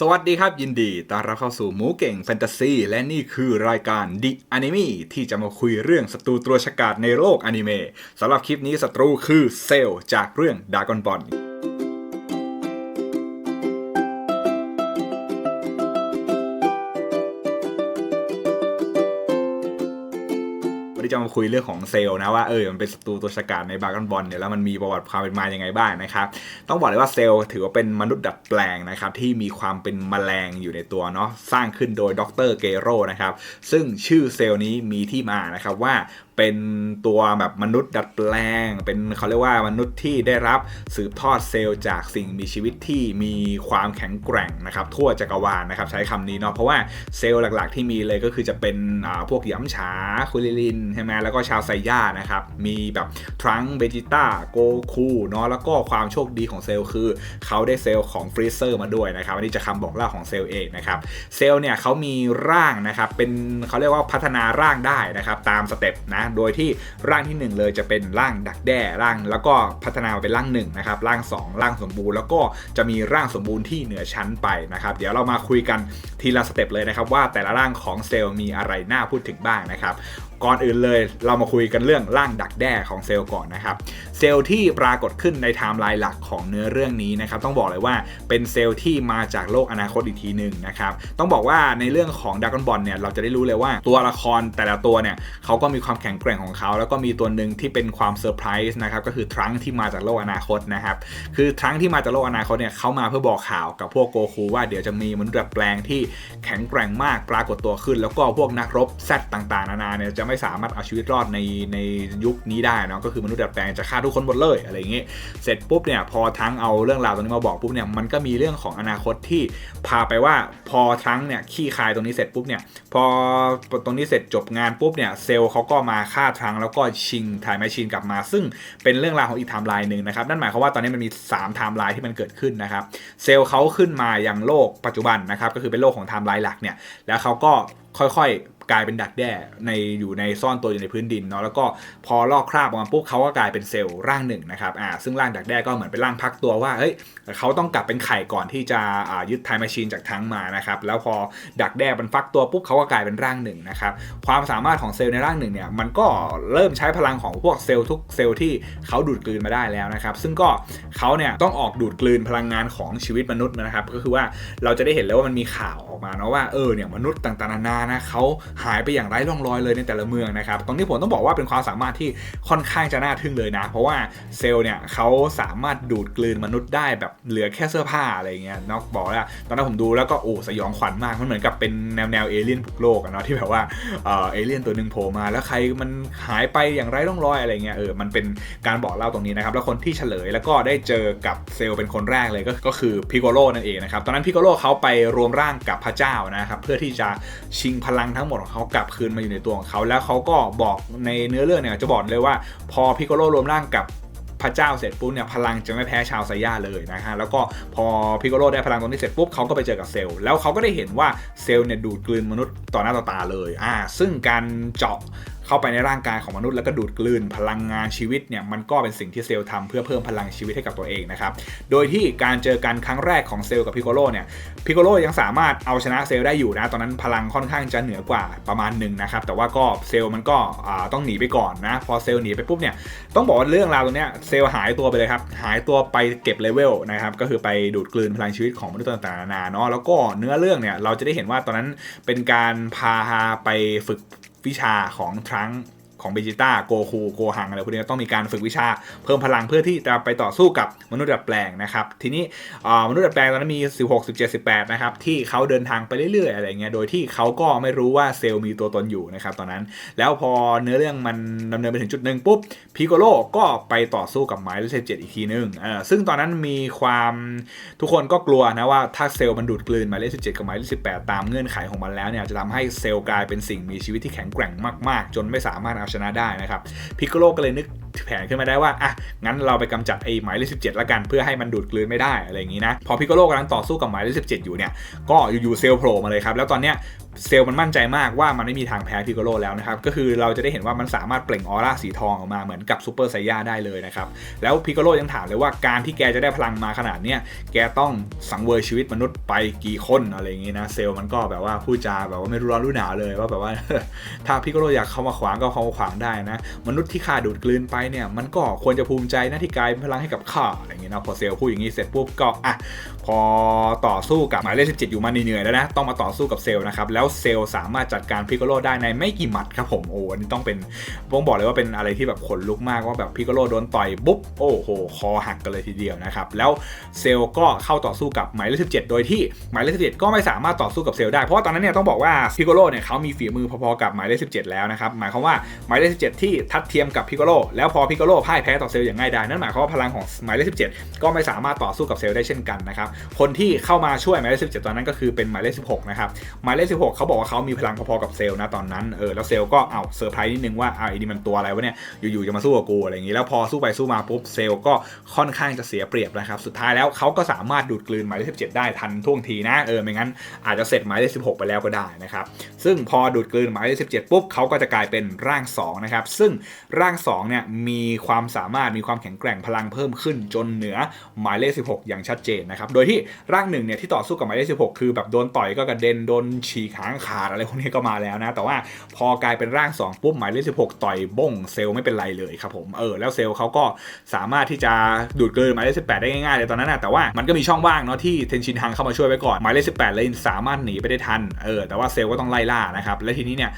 สวัสดีครับยินดีต้อนรับเข้าสู่หมูเก่งแฟนตาซีและนี่คือรายการดิอนิมีที่จะมาคุยเรื่องศัตรูตัวฉกาจในโลกอนิเมะสำหรับคลิปนี้ศัตรูคือเซลจากเรื่องดากอนบอล วันนี้จะมาคุยเรื่องของเซลล์นะว่าเออมันเป็นศัตรูตัวฉกาจในบาร์กันบอลเนี่ยแล้วมันมีประวัติความเป็นมาอยังไงบ้างนะครับต้องบอกเลยว่าเซลล์ถือว่าเป็นมนุษย์ดัดแปลงนะครับที่มีความเป็นแมลงอยู่ในตัวเนาะสร้างขึ้นโดยดรเกโรนะครับซึ่งชื่อเซลล์นี้มีที่มานะครับว่าเป็นตัวแบบมนุษย์ดัดแปลง เป็นเขาเรียกว่ามนุษย์ที่ได้รับสืบทอดเซลล์จากสิ่งมีชีวิตที่มีความแข็งแกร่งนะครับทั่วจักรวาลนะครับใช้คำนี้เนาะเพราะว่าเซลล์หลักๆ ที่มีเลยก็คือจะเป็นพวกย้ำฉาคุลิลินใช่ไหมแล้วก็ชาวไซย่านะครับ มีแบบทรังเบจิต้าโกคูเนาะแล้วก็ความโชคดีของเซลล์คือ เขาได้เซลล์ของฟรีเซอร์มาด้วยนะครับอันนี้จะคำบอกเล่าของเซลล์เองนะครับเซลล์เนี่ยเขามีร่างนะครับเป็นเขาเรียกว่าพัฒนาร่างได้นะครับตามสเต็ปนะโดยที่ร่างทีหนึ่1 เลยจะเป็นร่างดักแด้ร่าง แล้วก็พัฒนามาเป็นร่าง1นะครับร่าง 2 ร่างสมบูรณ์แล้วก็จะมีร่างสมบูรณ์ที่เหนือชั้นไปนะครับเดี๋ยวเรามาคุยกันทีละสเต็ปเลยนะครับว่าแต่ละร่างของเซลล์มีอะไรน่าพูดถึงบ้างนะครับ ก่อนอื่นเลยเรามาคุยกันเรื่องร่างดักแด้ของเซลล์ก่อนนะครับ เซลล์ที่ปรากฏขึ้นในไทม์ไลน์หลักของเนื้อเรื่องนี้นะครับ ต้องบอกเลยว่าเป็นเซลล์ที่มาจากโลกอนาคตอีกทีหนึ่งนะครับ ต้องบอกว่าในเรื่องของดักกอนบอลเนี่ยเราจะได้รู้เลยว่าตัวละครแต่ละตัวเนี่ยเขาก็มีความแข็งแกร่งของเขา แล้วก็มีตัวหนึ่งที่เป็นความเซอร์ไพรส์นะครับก็คือทรังที่มาจากโลกอนาคตนะครับคือทรังที่มาจากโลกอนาคตเนี่ยเขามาเพื่อบอกข่าวกับพวกโกคูว่าเดี๋ยวจะมีมนุษย์แปลงที่แข็งแกร่งมากปรากฏตัวขึ้น แล้วก็พวกนักรบแซดต่างๆนานาเนี่ยจะไม่สามารถเอาชีวิตรอดในในยุคนี้ได้เนาะก็คือมนุษย์ดัดแปลงจะฆ่าทุกคนหมดเลยอะไรอย่างเงี้ยเสร็จปุ๊บเนี่ยพอทั้งเอาเรื่องราวตรงนี้มาบอกปุ๊บเนี่ยมันก็มีเรื่องของอนาคตที่พาไปว่าพอทั้งเนี่ยขี้คายตรงนี้เสร็จปุ๊บเนี่ยพอตรงนี้เสร็จจบงานปุ๊บเนี่ยเซลล์เขาก็มาฆ่าทั้งแล้วก็ชิงถ่ายแมชชีนกลับมา ซึ่งเป็นเรื่องราวของอีกไทม์ไลน์หนึ่งนะครับนั่นหมายความว่าตอนนี้มันมี3ไทม์ไลน์ที่มันเกิดขึ้นนะครับเซลล์เขาขึ้นมาอยังโลกปัจจุบันนะครับก็คือเป็นโลกของไทม์ไลน์หลักเนี่ยแล้วเขาก็ค่อยๆ กลายเป็นดักแด้ในอยู่ในซ่อนตัวอยู่ในพื้นดินเนาะแล้วก็พอลอกคราบออกมาปุ๊บเขาก็กลายเป็นเซลล์ร่างหนึ่งนะครับอ่าซึ่งร่างดักแด้ก็เหมือนเป็นร่างพักตัวว่าเฮ้ยเขาต้องกลับเป็นไข่ก่อนที่จะอ่ายึดไทม์แมชชีนจากทั้งมานะครับแล้วพอดักแด้มันฟักตัวปุ๊บเขาก็กลายเป็นร่างหนึ่งนะครับความสามารถของเซลล์ในร่างหนึ่งเนี่ยมันก็เริ่มใช้พลังของพวกเซลล์ทุกเซลล์ที่เขาดูดกลืนมาได้แล้วนะครับซึ่งก็เขาเนี่ยต้องออกดูดกลืนพลังงานของชีวิตมนุษย์นะครับก็คือว่าเราจะได้เห็นแล้วว่ามันมีข่าวออกมาเนาะว่าเออเนี่ยมนุษย์ต่างๆนานานะเขาหายไปอย่างไร้ร่องรอยเลยในแต่ละเมืองนะครับตรงนี้ผมต้องบอกว่าเป็นความสามารถที่ค่อนข้างจะน่าทึ่งเลยนะ เพราะว่าเซลล์เนี่ยเขาสามารถดูดกลืนมนุษย์ได้แบบเหลือแค่เสื้อผ้าอะไรเงี้ยนอกบอกแล้วตอนนั้นผมดูแล้วก็โอ้สยองขวัญมากมันเหมือนกับเป็นแนวแนวเอเลี่ยนบุกโลกอะเนาะที่แบบว่าเออเอเลี่ยนตัวหนึ่งโผล่มา แล้วใครมันหายไปอย่างไร้ร่องรอยอะไรเงี้ยเออมันเป็นการบอกเล่าตรงนี้นะครับแล้วคนที่เฉลยแล้วก็ได้เจอกับเซลล์เป็นคนแรกเลยก็ก็คือพิโกโลนั่นเองนะครับตอนนั้นพิโกโลเขาไปรวมร่างกับพระเจ้านะครับเพื่อที่จะชิงพลังทั้งหมดของเขากลับคืนมาอยู่ในตัวของเขา แล้วเขาก็บอกในเนื้อเรื่องเนี่ยจะบอกเลยว่า พอพิโกโลรวมร่างกับพระเจ้าเสร็จปุ๊บเนี่ยพลังจะไม่แพ้ชาวไซย่าเลยนะฮะแล้วก็พอพิโกโลได้พลังตรงนี้เสร็จปุ๊บเขาก็ไปเจอกับเซลล์แล้วเขาก็ได้เห็นว่าเซลล์เนี่ยดูดกลืนมนุษย์ต่อหน้าต่อตาเลยอ่าซึ่งการเจาะ เข้าไปในร่างกายของมนุษย์แล้วก็ดูดกลืนพลังงานชีวิตเนี่ยมันก็เป็นสิ่งที่เซลล์ทำเพื่อเพิ่มพลังชีวิตให้กับตัวเองนะครับ โดยที่การเจอกันครั้งแรกของเซลล์กับพิโกโลเนี่ยพิโกโลยังสามารถเอาชนะเซลล์ได้อยู่นะตอนนั้นพลังค่อนข้างจะเหนือกว่าประมาณหนึ่งนะครับแต่ว่าก็เซลล์มันก็ต้องหนีไปก่อนนะพอเซลล์หนีไปปุ๊บเนี่ยต้องบอกว่าเรื่องราวตรงนี้เซลล์หายตัวไปเลยครับหายตัวไปเก็บเลเวลนะครับก็คือไปดูดกลืนพลังชีวิตของมนุษย์ต่างๆนานาเนาะแล้วก็เนื้อเรื่องเนี่ยเราจะได้เห็นว่าตอนนั้นเป็นการพาไปฝึก วิชาของทรัง ของเบจิต้าโกคูโกหังอะไรพวกนี้ต้องมีการฝึกวิชาเพิ่มพลังเพื่อที่จะไปต่อสู้กับมนุษย์ดัดแปลงนะครับทีนี้มนุษย์ดัดแปลงตอนนั้นมี 16 17 18นะครับที่เขาเดินทางไปเรื่อยๆอะไรเงี้ยโดยที่เขาก็ไม่รู้ว่าเซลล์มีตัวตนอยู่นะครับตอนนั้น แล้วพอเนื้อเรื่องมันดำเนินไปถึงจุดหนึ่งปุ๊บพิโกโลก็ไปต่อสู้กับหมายเลขเจ็ดอีกทีนึงซึ่งตอนนั้นมีความทุกคนก็กลัวนะว่าถ้าเซลล์มันดูดกลืนหมายเลขสิบเจ็ดกับหมายเลขสิบแปดตามเงื่อนไขของมันแล้วเนี่ยจะทำให้เซลล์กลายเป็นสิ่งมีชีวิตที่แข็งแกร่งมากๆ จนไม่สามารถเอาชนะได้นะครับพิกโกโลก็เลยนึกแผนขึ้นมาได้ว่าอะงั้นเราไปกำจัดไอ้หมายเลขสิบเจ็ดละกันเพื่อให้มันดูดกลืนไม่ได้อะไรอย่างนี้นะพอพิกโกโลกำลังต่อสู้กับหมายเลขสิบเจ็ดอยู่เนี่ยก็อยู่ๆเซลโผล่มาเลยครับแล้วตอนเนี้ย เซลล์มันมั่นใจมากว่ามันไม่มีทางแพ้พิกโกโลแล้วนะครับ ก็คือเราจะได้เห็นว่ามันสามารถเปล่งออร่าสีทองออกมาเหมือนกับซูเปอร์ไซย่าได้เลยนะครับ แล้วพิกโกโลยังถามเลยว่าการที่แกจะได้พลังมาขนาดเนี้ยแกต้องสังเวยชีวิตมนุษย์ไปกี่คนอะไรอย่างงี้นะเซลล์มันก็แบบว่าพูดจาแบบว่าไม่รู้ร้อนรู้หนาวเลยว่าแบบว่า ถ้าพิกโกโลอยากเข้ามาขวางก็เข้ามาขวางได้นะมนุษย์ที่ข้าดูดกลืนไปเนี่ยมันก็ควรจะภูมิใจนะที่กลายเป็นพลังให้กับข้าอะไรอย่างเงี้ยนะพอเซลล์พูดอย่างงี้เสร็จปุ๊บก็อะพอต่อสู้กับหมายเลข17อยู่มาเหนื่อยแล้วนะต้องมาต่อสู้กับเซลล์นะครับแล้วเซลล์สามารถจัดการพิกโกโลได้ในไม่กี่หมัดครับผมโอ้อันนี้ต้องเป็นต้องบอกเลยว่าเป็นอะไรที่แบบขนลุกมากว่าแบบพิกโกโลโดนต่อยปุ๊บโอ้โหคอหักกันเลยทีเดียวนะครับแล้วเซลล์ก็เข้าต่อสู้กับหมายเลข17โดยที่หมายเลข17ก็ไม่สามารถต่อสู้กับเซลล์ได้เพราะว่าตอนนั้นเนี่ยต้องบอกว่าพิกโกโลเนี่ยเขามีฝีมือพอๆกับหมายเลข17แล้วนะครับหมายความว่าหมายเลข17ที่ทัดเทียมกับพิกโกโลแล้วพอพิกโกโลพ่ายแพ้ต่อเซลล์อย่างง่ายดายนั่นหมายความว่าพลังของหมายเลข17ก็ไม่สามารถต่อสู้กับเซลล์ได้เช่นกันนะครับคนที่เข้ามาช่วยหมายเลข17ตอนนั้นก็คือเป็นหมายเลข16นะครับหมายเลข16เขาบอกว่าเขามีพลังพอๆกับเซลล์นะตอนนั้นเออแล้วเซลล์ก็เอาเซอร์ไพรส์นิดนึงว่าอ้าวไอ้นี่มันตัวอะไรวะเนี่ยอยู่ๆจะมาสู้กับกูอะไรอย่างนี้แล้วพอสู้ไปสู้มาปุ๊บเซลล์ก็ค่อนข้างจะเสียเปรียบนะครับสุดท้ายแล้วเขาก็สามารถดูดกลืนหมายเลข17ได้ทันท่วงทีนะเออไม่งั้นอาจจะเสร็จหมายเลข16ไปแล้วก็ได้นะครับซึ่งพอดูดกลืนหมายเลข17ปุ๊บเขาก็จะกลายเป็นร่าง2นะครับซึ่งร่าง2เนี่ยมีความสามารถมีความแข็งแกร่งพลังเพิ่มขึ้นจนเหนือหมายเลข16อย่างชัดเจนนะครับโดยที่ร่างหนึ่งเนี่ยที่ต่อสู้กับหมายเลข16คือแบบโดนต่อยก็กระเด็นโดนฉีกหางขาดอะไรพวกนี้ก็มาแล้วนะ แต่ว่าพอกลายเป็นร่าง 2 ปุ๊บหมายเลข16ต่อยบ้งเซลไม่เป็นไรเลยครับผมเออแล้วเซลเขาก็สามารถที่จะดูดเกลืนหมายเลข18ได้ง่ายๆเลยตอนนั้นนะแต่ว่ามันก็มีช่องว่างเนาะที่เทนชินฮังเข้ามาช่วยไว้ก่อนหมายเลข18เลยสามารถหนีไปได้ทันเออแต่ว่าเซลก็ต้องไล่ล่านะครับและทีนี้เนี่ย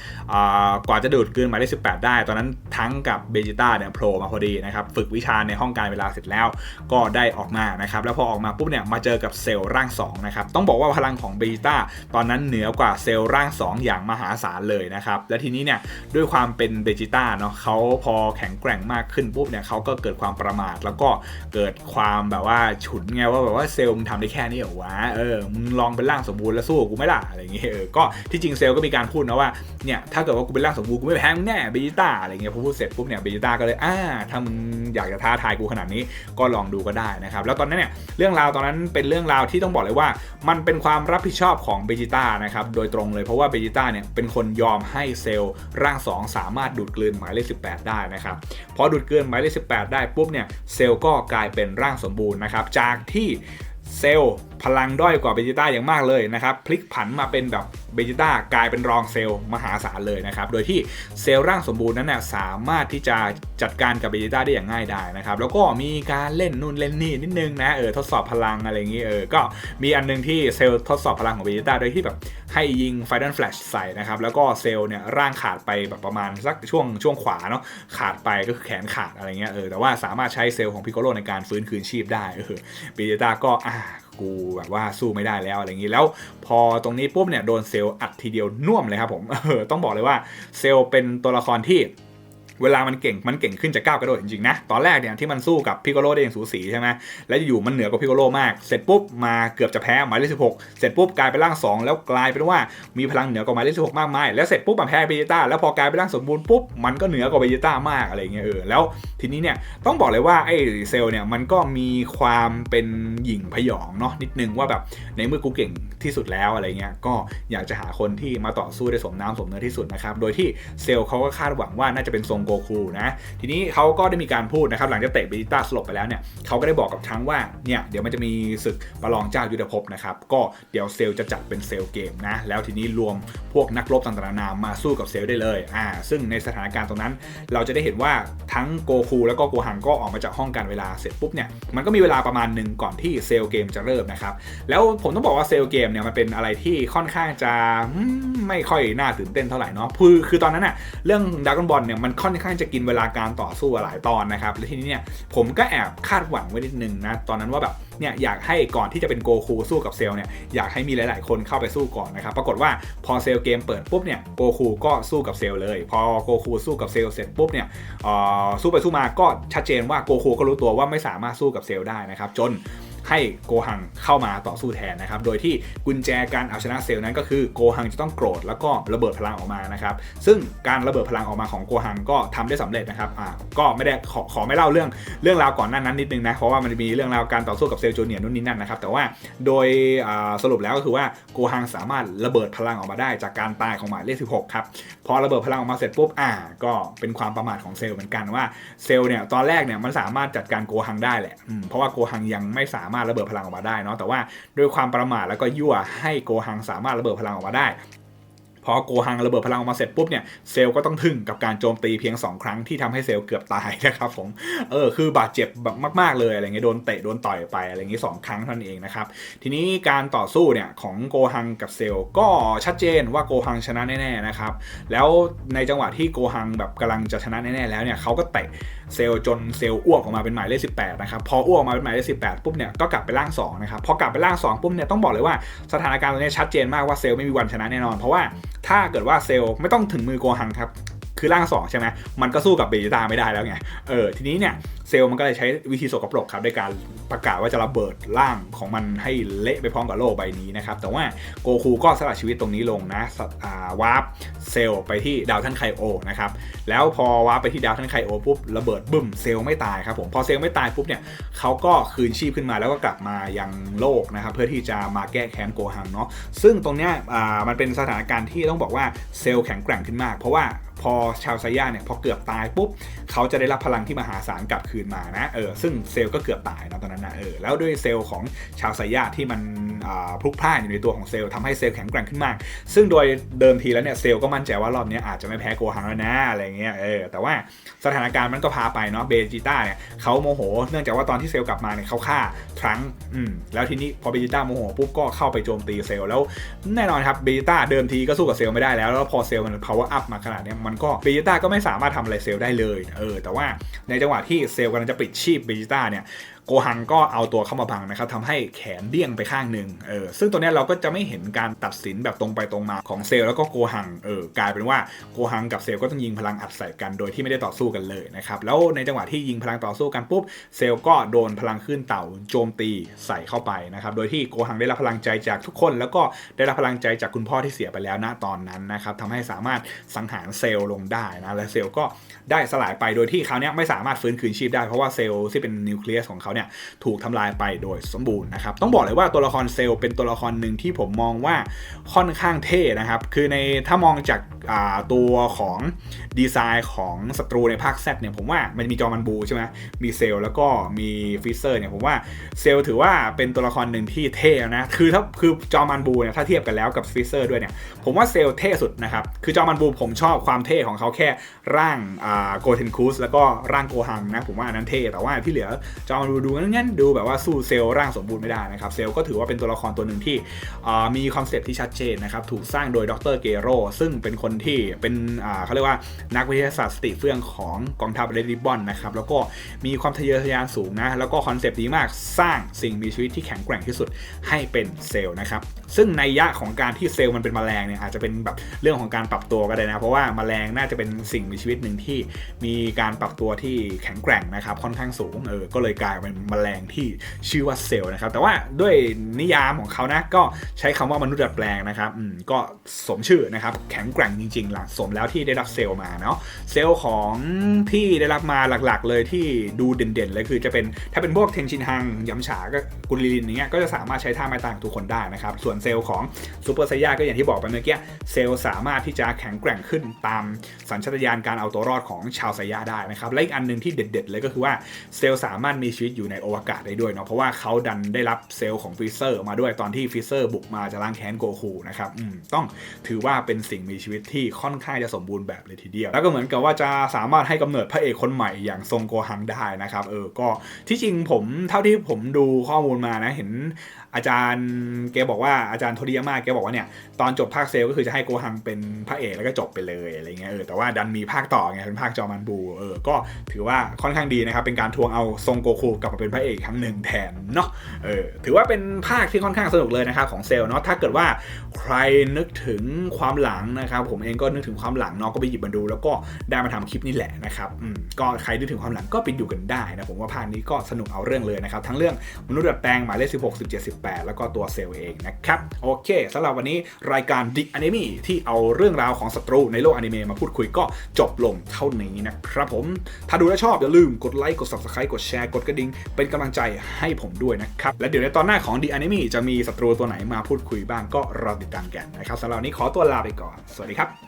กว่าจะดูดเกลืนหมายเลข18ได้ ตอนนั้นทั้งกับเบจิต้าเนี่ยโผล่มาพอดีนะครับฝึกวิชาในห้องการเวลาเสร็จแล้วก็ได้ออกมานะครับแล้วพอออกมาปุ๊บเนี่ยมาเจอกับเซลล์ร่าง2นะครับต้องบอกว่าพลังของเบจิต้าตอนนั้นเหนือกว่าเซลล์ร่าง 2 อย่างมหาศาลเลยนะครับ และทีนี้เนี่ยด้วยความเป็นเบจิต้าเนาะเขาพอแข็งแกร่งมากขึ้นปุ๊บเนี่ยเขาก็เกิดความประมาท แล้วก็เกิดความแบบว่าฉุนไงว่าแบบว่าเซลล์มึงทำได้แค่นี้เหรอวะเออมึงลองเป็นร่างสมบูรณ์แล้วสู้กูไม่ล่ะอะไรอย่างเงี้ยเออก็ที่จริงเซลล์ก็มีการพูดนะว่าเนี่ยถ้าเกิดว่ากูเป็นร่างสมบูรณ์กูไม่แพ้มึงแน่เบจิต้าอะไรเงี้ยพอพูดเสร็จปุ๊บเนี่ยเบจิต้าก็เลยอ่าถ้ามึงอยากจะท้าทายกูขนาดนี้ก็ลองดูก็ได้นะครับแล้วตอนนั้นเนี่ยเรื่องราวตอนนั้นเป็นเรื่องราวที่ต้องบอกเลยว่า มันเป็นความรับผิดชอบของเบจิต้านะครับโดยตรงเลยเพราะว่าเบจิต้าเนี่ยเป็นคนยอมให้เซลล์ร่าง 2 สามารถดูดกลืนหมายเลข 18 ได้นะครับพอดูดกลืนหมายเลข 18 ได้ปุ๊บเนี่ยเซลล์ก็กลายเป็นร่างสมบูรณ์นะครับจากที่เซลล์ พลังด้อยกว่าเบจิต้าอย่างมากเลยนะครับ พลิกผันมาเป็นแบบเบจิต้ากลายเป็นรองเซลล์มหาศาลเลยนะครับ โดยที่เซลล์ร่างสมบูรณ์นั้นนะสามารถที่จะจัดการกับเบจิต้าได้อย่างง่ายไดายนะครับ แล้วก็มีการเล่นนู่นเล่นนี่นิดนึงนะเออทดสอบพลังอะไรอย่างนี้เออก็มีอันนึงที่เซลล์ทดสอบพลังของเบจิต้าโดยที่แบบให้ยิงไฟดันแฟลชใส่นะครับแล้วก็เซลล์เนี่ยร่างขาดไปแบบประมาณสักช่วงช่วงขวาเนาะขาดไปก็คือแขนขาดอะไรเงี้ยเออแต่ว่าสามารถใช้เซลล์ของพิโกโลในการฟื้นคืนชีพได้เออเบจิต้าก็อ่า กูแบบว่าสู้ไม่ได้แล้วอะไรอย่างนี้แล้ว พอตรงนี้ปุ๊บเนี่ยโดนเซลล์อัดทีเดียวน่วมเลยครับผมเออต้องบอกเลยว่าเซลล์เป็นตัวละครที่ เวลามันเก่งมันเก่งขึ้นจากก้าวกระโดดจริงๆนะตอนแรกเนี่ยที่มันสู้กับพิโกโลได้อย่างสูสีใช่ไหมแล้วอยู่มันเหนือกว่าพิโกโลมากเสร็จปุ๊บมาเกือบจะแพ้หมายเลขสิบหกเสร็จปุ๊บกลายเป็นร่าง2แล้วกลายเป็นว่ามีพลังเหนือกว่าหมายเลขสิบหกมากมายแล้วเสร็จปุ๊บมาแพ้เบจิต้าแล้วพอกลายเป็นร่างสมบูรณ์ปุ๊บมันก็เหนือกว่าเบจิต้ามากอะไรเงี้ยเออแล้วทีนี้เนี่ยต้องบอกเลยว่าไอ้เซลเนี่ยมันก็มีความเป็นหยิ่งพยองเนาะนิดนึงว่าแบบในเมื่อกูเก่งที่สุดแล้วอะไรเงี้ยก็อยากจะหาคนที่มาต่อสู้ได้สมน้ำสมเนื้อที่สุดนะครับโดยที่เซลเขาก็คาดหวังว่าน่าจะเป็นทรงโกคูนะทีนี้เขาก็ได้มีการพูดนะครับหลังจากเตะเบจิต้าสลบไปแล้วเนี่ยเขาก็ได้บอกกับทั้งว่าเนี่ยเดี๋ยวมันจะมีศึกประลองเจ้ายุทธภพนะครับก็เดี๋ยวเซลจะจัดเป็นเซลเกมนะแล้วทีนี้รวมพวกนักรบต่างๆนามาสู้กับเซลได้เลยอ่าซึ่งในสถานการณ์ตรงนั้น เราจะได้เห็นว่าทั้งโกคูแล้วก็โกหังก็ออกมาจากห้องการเวลาเสร็จปุ๊บเนี่ยมันก็มีเวลาประมาณหนึ่งก่อนที่เซลเกมจะเริ่มนะครับแล้วผมต้องบอกว่าเซลเกมเนี่ยมันเป็นอะไรที่ค่อนข้างจะไม่ค่อยน่าตื่นเต้นเท่าไหร่เนาะคือคือตอนนั้นอะเรื่องดากอนบอลเนี่ยมันค่อนข้างจะกินเวลาการต่อสู้หลายตอนนะครับและทีนี้เนี่ยผมก็แอบคาดหวังไว้นิดนึงนะตอนนั้นว่าแบบเนี่ยอยากให้ก่อนที่จะเป็นโกคูสู้กับเซลเนี่ยอยากให้มีหลาย ๆ คนเข้าไปสู้ก่อนนะครับปรากฏว่าพอเซลเกมเปิดปุ๊บเนี่ยโกคูก็สู้กับเซลเลย พอโกคูสู้กับเซลเสร็จปุ๊บเนี่ยสู้ไปสู้มาก็ชัดเจนว่าโกคูก็รู้ตัวว่าไม่สามารถสู้กับเซลได้นะครับจน ให้โกหังเข้ามาต่อสู้แทนนะครับ โดยที่กุญแจการเอาชนะเซลล์นั้นก็คือโกหังจะต้องโกรธแล้วก็ระเบิดพลังออกมานะครับ ซึ่งการระเบิดพลังออกมาของโกหังก็ทำได้สำเร็จนะครับอ่าก็ไม่ได้ขอขอไม่เล่าเรื่องเรื่องราวก่อนหน้านั้นนิดนึงนะ เพราะว่ามันมีเรื่องราวการต่อสู้กับเซลล์จูเนียร์นู่นนี่นั่นนะครับ แต่ว่าโดยสรุปแล้วก็คือว่าโกหังสามารถระเบิดพลังออกมาได้จากการตายของหมายเลข 16 ครับ พอระเบิดพลังออกมาเสร็จปุ๊บ อ่า ก็เป็นความประมาทของเซลล์เหมือนกันว่าเซลล์เนี่ยตอนแรกเนี่ยมันสามารถจัดการโกหังได้แหละเพราะว่าโกหังยังไม่สามารถระเบิดพลังออกมาได้เนาะแต่ว่าด้วยความประมาทแล้วก็ยั่วให้โกหังสามารถระเบิดพลังออกมาได้ พอโกหังระเบิดพลังออกมาเสร็จปุ๊บเนี่ยเซลก็ต้องทึ่งกับการโจมตีเพียง 2 ครั้งที่ทำให้เซลเกือบตายนะครับผมเออคือบาดเจ็บแบบมาก ๆเลยอะไรเงี้ยโดนเตะโดนต่อยไปอะไรเงี้ยสองครั้งเท่านั้นเองนะครับทีนี้การต่อสู้เนี่ยของโกหังกับเซลก็ชัดเจนว่าโกหังชนะแน่ๆนะครับแล้วในจังหวะที่โกหังแบบกำลังจะชนะแน่ๆแล้วเนี่ยเขาก็เตะเซลจนเซลอ้วกออกมาเป็นหมายเลข18นะครับพออ้วกออกมาเป็นหมายเลข18ปุ๊บเนี่ยก็กลับไปร่าง2นะครับพอกลับไปร่าง2ปุ๊บเนี่ยต้องบอกเลยว่าสถานการณ์ตรงนี้ชัดเจนมากว่าเซลไม่มีวันชนะแน่นอนเพราะว่าถ้าเกิดว่าเซลล์ไม่ต้องถึงมือโกหังครับ คือร่าง2ใช่ไหมมันก็สู้กับเบจิต้าไม่ได้แล้วไง เออ ทีนี้เนี่ยเซลล์มันก็เลยใช้วิธีสกปรกครับในการประกาศว่าจะระเบิดร่างของมันให้เละไปพร้อมกับโลกใบนี้นะครับ แต่ว่าโกคูก็สละชีวิตตรงนี้ลงนะาวาร์ปเซลล์ไปที่ดาวท่านไคโอนะครับ แล้วพอวาร์ปไปที่ดาวท่านไคโอปุ๊บระเบิดบึ้มเซลล์ไม่ตายครับผม พอเซลล์ไม่ตายปุ๊บเนี่ยเขาก็คืนชีพขึ้นมาแล้วก็กลับมายังโลกนะครับเพื่อที่จะมาแก้แค้นโกหังเนาะ ซึ่งตรงเนี้ยมันเป็นสถานการณ์ที่ต้องบอกว่าเซลล์แข็งแกร่งขึ้นมาก เพราะว่า พอชาวไซย่าเนี่ยพอเกือบตายปุ๊บเขาจะได้รับพลังที่มหาศาลกลับคืนมานะเออซึ่งเซลล์ก็เกือบตายนะตอนนั้นนะเออแล้วด้วยเซลล์ของชาวไซย่าที่มัน พลุกพล่านอยู่ในตัวของเซลล์ทำให้เซลล์แข็งแกร่งขึ้นมาก ซึ่งโดยเดิมทีแล้วเนี่ยเซลล์ก็มั่นใจว่ารอบนี้อาจจะไม่แพ้โกหังแล้วนะอะไรเงี้ยเออแต่ว่าสถานการณ์มันก็พาไปเนาะเบจิต้าเนี่ยเขาโมโห เนื่องจากว่าตอนที่เซลล์กลับมาเนี่ยเขาฆ่าทรังอืมแล้วทีนี้พอเบจิต้าโมโหปุ๊บก็เข้าไปโจมตีเซลล์แล้วแน่นอนครับเบจิต้าเดิมทีก็สู้กับเซลล์ไม่ได้แล้วแล้วพอเซลล์มัน power up มาขนาดเนี้ยมันก็เบจิต้าก็ไม่สามารถทำอะไรเซลล์ได้เลยเออแต่ว่าในจังหวะที่เซลล์กำลังจะปิดชีพเบจิต้าเนี่ย โกหังก็เอาตัวเข้ามาบังนะครับทำให้แขนเดี้ยงไปข้างหนึ่งเออซึ่งตัวเนี้ยเราก็จะไม่เห็นการตัดสินแบบตรงไปตรงมาของเซลล์แล้วก็โกหังเออกลายเป็นว่าโกหังกับเซลล์ก็ต้องยิงพลังอัดใส่กันโดยที่ไม่ได้ต่อสู้กันเลยนะครับแล้วในจังหวะที่ยิงพลังต่อสู้กันปุ๊บเซลล์ก็โดนพลังขึ้นเต่าโจมตีใส่เข้าไปนะครับโดยที่โกหังได้รับพลังใจจากทุกคน แล้วก็ได้รับพลังใจจากคุณพ่อที่เสียไปแล้วณตอนนั้นนะครับทำให้สามารถสังหารเซลล์ลงได้นะและเซลล์ก็ได้สลายไปโดยที่เขาวนี้ไม่สามารถฟื้นคืนชีพได้เพราะว่าเซลล์ที่เป็นนิวเคลียสของเขาเนี่ยถูกทำลายไปโดยสมบูรณ์นะครับต้องบอกเลยว่าตัวละครเซลล์เป็นตัวละครหนึ่งที่ผมมองว่าค่อนข้างเท่นะครับคือในถ้ามองจากาตัวของดีไซน์ของศัตรูในภาค Z เนี่ยผมว่ามันมีจอมันบูใช่ไหมมีเซลล์แล้วก็มีฟิเซอร์เนี่ยผมว่าเซลล์ถือว่าเป็นตัวละครหนึ่งที่เท่นะคือถ้าคือจอมันบูเนี่ยถ้าเทียบกันแล้วกับฟิเซอร์ด้วยเนี่ยผมว่าเซลล์เท่สุดนะครับคือจอมันบูผมชอบความเท่ของเขาแค่ร่างโกเทนคูสแล้วก็ร่างโกหังนะผมว่าอันนั้นเท่แต่ว่าที่เหลือจอมันบูดูงั้นดูแบบว่าสู้เซลล์ร่างสมบูรณ์ไม่ได้นะครับเซลล์ก็ถือว่าเป็นตัวละครตัวหนึ่งที่มีคอนเซปต์ที่ชัดเจนนะครับถูกสร้างโดยดรเกโรซึ่งเป็นคนที่เป็นเขาเรียกว่านักวิทยาศาสตร์สติเฟื่องของกองทัพเรดริบอนนะครับแล้วก็มีความทะเยอทะยานสูงนะแล้วก็คอนเซปต์ดีมากสร้างสิ่งมีชีวิตที่แข็งแกร่งที่สุดให้เป็นเซลล์นะครับซึ่งในยะของการที่เซลล์มันเป็นแมลงเนี่ยอาจจะเป็นแบบเรื่องของการปรับตัวก็ได้นะ เพราะว่าแมลงน่าจะเป็นสิ่งมีชีวิตหนึ่งที่มีการปรับตัวที่แข็งแกร่งนะครับค่อนข้างสูงเออก็เลยกลายเป็นแมลงที่ชื่อว่าเซลล์นะครับ แต่ว่าด้วยนิยามของเขานะก็ใช้คำว่ามนุษย์ดัดแปลงนะครับอืมก็สมชื่อนะครับ แข็งแกร่งจริงๆล่ะสมแล้วที่ได้รับเซลล์มาเนาะเซลล์ของที่ได้รับมาหลักๆ เลยที่ดูเด่นๆเลยคือจะเป็นถ้าเป็นพวกเทนชินฮังยำฉาก็กุลิลินอย่างเงี้ยก็จะสามารถใช้ท่าไม้ตายของทุกคนได้นะครับ ส่วนเซลล์ของซูเปอร์ไซย่าก็อย่างที่บอกไปเมื่อกี้เซลล์สามารถที่จะแข็งแกร่งขึ้นตามสัญชาตญาณการเอาตัวรอดของชาวไซย่าได้นะครับและอีกอันหนึ่งที่เด็ด ๆ เลยก็คือว่าเซลล์สามารถมีชีวิตอยู่ในอวกาศได้ด้วยเนาะเพราะว่าเขาดันได้รับเซลล์ของฟิเซอร์มาด้วยตอนที่ฟิเซอร์บุกมาจะล้างแค้นโกคูนะครับต้องถือว่าเป็นสิ่งมีชีวิตที่ค่อนข้างจะสมบูรณ์แบบเลยทีเดียว แล้วก็เหมือนกับว่าจะสามารถให้กำเนิดพระเอกคนใหม่อย่างทรงโกหังได้นะครับเออก็ที่จริงผมเท่าที่ผมดูข้อมูลมานะเห็นอาจารย์แกบอกว่าอาจารย์โทริยาม่าแกบอกว่าเนี่ยตอนจบภาคเซลล์ก็คือจะให้โกหังเป็นพระเอกแล้วก็จบไปเลยอะไรเงี้ยเออแต่ว่าดันมีภาคต่อไงเป็นภาคจอมันบูเออก็ถือว่าค่อนข้างดีนะครับเป็นการทวงเอาทรงโกคูกลับมาเป็นพระเอกครั้งหนึ่งแทนเนาะเออถือว่าเป็นภาคที่ค่อนข้างสนุกเลยนะครับของเซลเนาะถ้าเกิดว่าใครนึกถึงความหลังนะครับผมเองก็นึกถึงความหลังเนาะก็ไปหยิบมาดู แล้วก็ได้มาทำคลิปนี่แหละนะครับอืมก็ใครนึกถึงความหลังก็ไปดูกันได้นะผมว่าภาคนี้ก็สนุกเอาเรื่องเลยนะครับทั้งเรื่องมนุษย์ดัดแปลงหมายเลข16 17 18 แล้วก็ตัวเซลเองนะครับโอเคสำหรับวันนี้รายการ The Anime ที่เอาเรื่องราวของศัตรูในโลกอนิเมะมาพูดคุยก็จบลงเท่านี้นะครับผมถ้าดูแล้วชอบอย่าลืมกดไลค์กด subscribe กดแชร์กดกระดิ่งเป็นกำลังใจให้ผมด้วยนะครับ และเดี๋ยวในตอนหน้าของ The Enemy จะมีศัตรูตัวไหนมาพูดคุยบ้างก็รอติดตามกันนะครับสำหรับนี้ขอตัวลาไปก่อน สวัสดีครับ